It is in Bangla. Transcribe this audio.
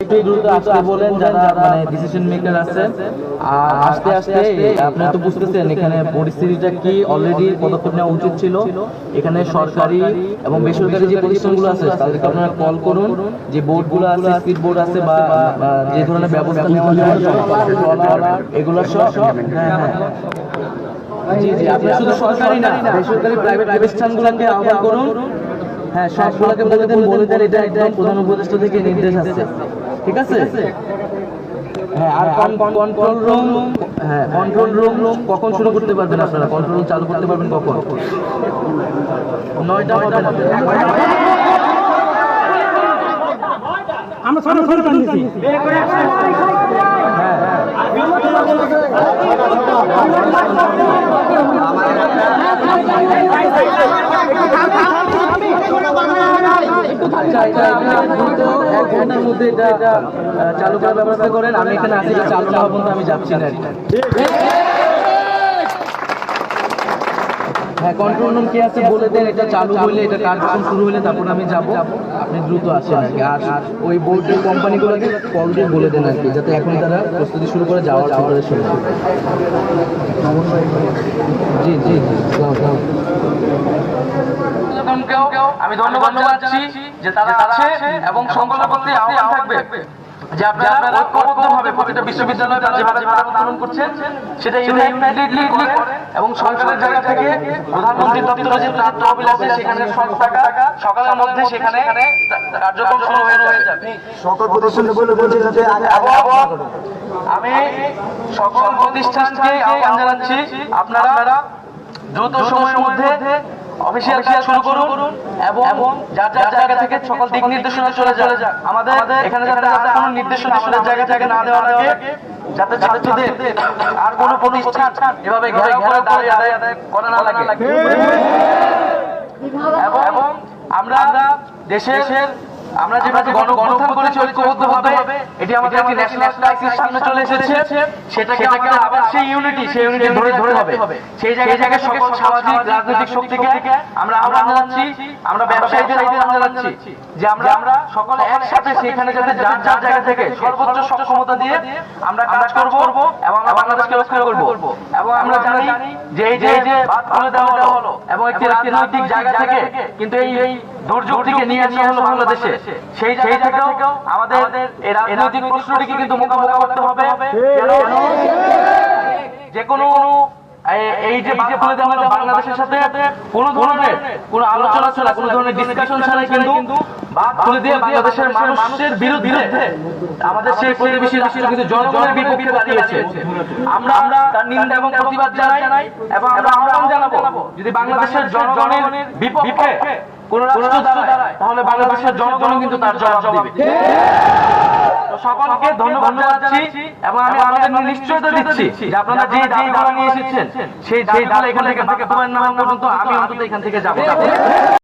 একটু দ্রুত আসতে বলেন যারা মানে ডিসিশন মেকার আছেন আর আস্তে আস্তে আপনি তো বুঝতেছেন এখানে পরিস্থিতিটা কি? অলরেডি পদক্ষেপ নেওয়া উচিত ছিল। এখানে সরকারি এবং বেসরকারি যে প্রতিষ্ঠানগুলো আছে তাদেরকে আপনারা কল করুন। যে বোর্ডগুলো আছে স্পিড বোর্ড আছে বা বা যে ধরনের ব্যবস্থা নেওয়া যায় এগুলো সব হ্যাঁ হ্যাঁ। জি জি আপনি শুধু সরকারি না বেসরকারি প্রাইভেট প্রতিষ্ঠানগুলোকে আহ্বান করুন। হ্যাঁ সবগুলোকে বলে দেন বলে দেন এটা একদম প্রধান উপদেষ্টা থেকে নির্দেশ আছে ঠিক আছে? হ্যাঁ আর কন্ট্রোল রুম হ্যাঁ কন্ট্রোল রুম কখন শুরু করতে পারবেন আপনারা? কন্ট্রোল রুম চালু করতে পারবেন কখন? নয়টা হবে না? আমরা সরি হ্যাঁ হ্যাঁ আচ্ছা এটা এটা দ্রুত এক ঘণ্টার মধ্যে এটা চালু করার ব্যবস্থা করেন। আমি এখানে আসি চালু না পর্যন্ত আমি যাচ্ছি না হ্যাঁ কন্ট্রোল রুম কি আছে বলে দেন এটা চালু হলে এটা কার্যক্রম শুরু হলে তারপর আমি যাব। আপনি দ্রুত আসেন আর কি। আর ওই বোর্ডের কোম্পানিগুলোকে কল দিয়ে বলে দেন আর কি যাতে এখন তারা প্রস্তুতি শুরু করে যাওয়ার প্রিপারেশন জি জি জি। আমি ধন্যবাদ জানাচ্ছি যে তারা আছে এবং সংকল্পের প্রতি আহ্বান থাকবে যে আপনারা ঐক্যবদ্ধভাবে প্রতিটা বিশ্ববিদ্যালয়ে তারা যেভাবে পালন করছেন সেটা ইউনাইটেডলি করেন এবং সরকারের জায়গা থেকে প্রধানমন্ত্রী দপ্তরে যে তার তহবিল আছে সেখানে সব টাকা সকালের মধ্যে সেখানে কার্যক্রম শুরু হয়ে যাবে। সকল প্রতিষ্ঠানে বলে বলছে যাতে আমি সকল প্রতিষ্ঠানকে আহ্বান জানাচ্ছি আপনারা দ্রুত সময়ের মধ্যে অফিসিয়াল কাজ শুরু করুন এবং যার যার জায়গা থেকে সকল দিক নির্দেশনা চলে চলে যাক। আমাদের এখানে যাতে আর কোনো নির্দেশনা আমাদের জায়গা থেকে না দেওয়া লাগে। যাতে ছাত্রদের আর কোনো প্রতিষ্ঠান এভাবে ঘেরাও করে দাঁড়িয়ে আদায় আদায় করা না লাগে। এবং এবং আমরা দেশের আমরা যেভাবে গণ গণথান করেছি ঐক্যবদ্ধভাবে এটি আমাদের একটি ন্যাশনাল ক্রাইসিস সামনে চলে এসেছে সেটাকে আমাদের আবার সেই ইউনিটি সেই ইউনিটি ধরে ধরে হবে। সেই জায়গা থেকে সকল সামাজিক রাজনৈতিক শক্তিকে আমরা আমরা জানাচ্ছি আমরা ব্যবসায়ীদের আহ্বান জানাচ্ছি যে আমরা আমরা সকলে একসাথে সেখানে যাতে যার যার জায়গা থেকে সর্বোচ্চ সক্ষমতা দিয়ে আমরা কাজ করব এবং আমরা বাংলাদেশকে রক্ষা করব। এবং আমরা জানি যে এই যে যে খুলে দেওয়া হলো এবং একটি রাজনৈতিক জায়গা থেকে কিন্তু এই এই দুর্যোগ থেকে নিয়ে আসা হলো বাংলাদেশে। সেই সেই থেকেও আমাদের এই রাজনৈতিক প্রশ্নটিকে কিন্তু মোকাবিলা করতে হবে। যে কোনো এই- যে বাংলাদেশের সাথে কোনো ধরনের কোনো আলোচনা ছাড়া কোনো ধরনের ডিসকাশন ছাড়াই কিন্তু বাদ খুলে দিয়ে বাংলাদেশের মানুষের বিরুদ্ধে আমাদের সেই প্রতিবেশী রাষ্ট্র জনগণের বিপক্ষে দাঁড়িয়েছে আমরা আমরা তার নিন্দা এবং প্রতিবাদ জানাই এবং আমরা আহ্বান জানাব যদি বাংলাদেশের জনগণের বিপক্ষে কোন রাষ্ট্র দাঁড়ায় তাহলে বাংলাদেশের জনগণ কিন্তু তার জবাব দিবে। সকলকে ধন্যবাদ জানাচ্ছি এবং আমি আপনাদের নিশ্চয়তা দিচ্ছি যে আপনারা যে দাবিগুলো নিয়ে এসেছেন সেই দাবিগুলো এখান থেকে বাস্তবায়ন না পর্যন্ত আমি অন্তত এখান থেকে যাব।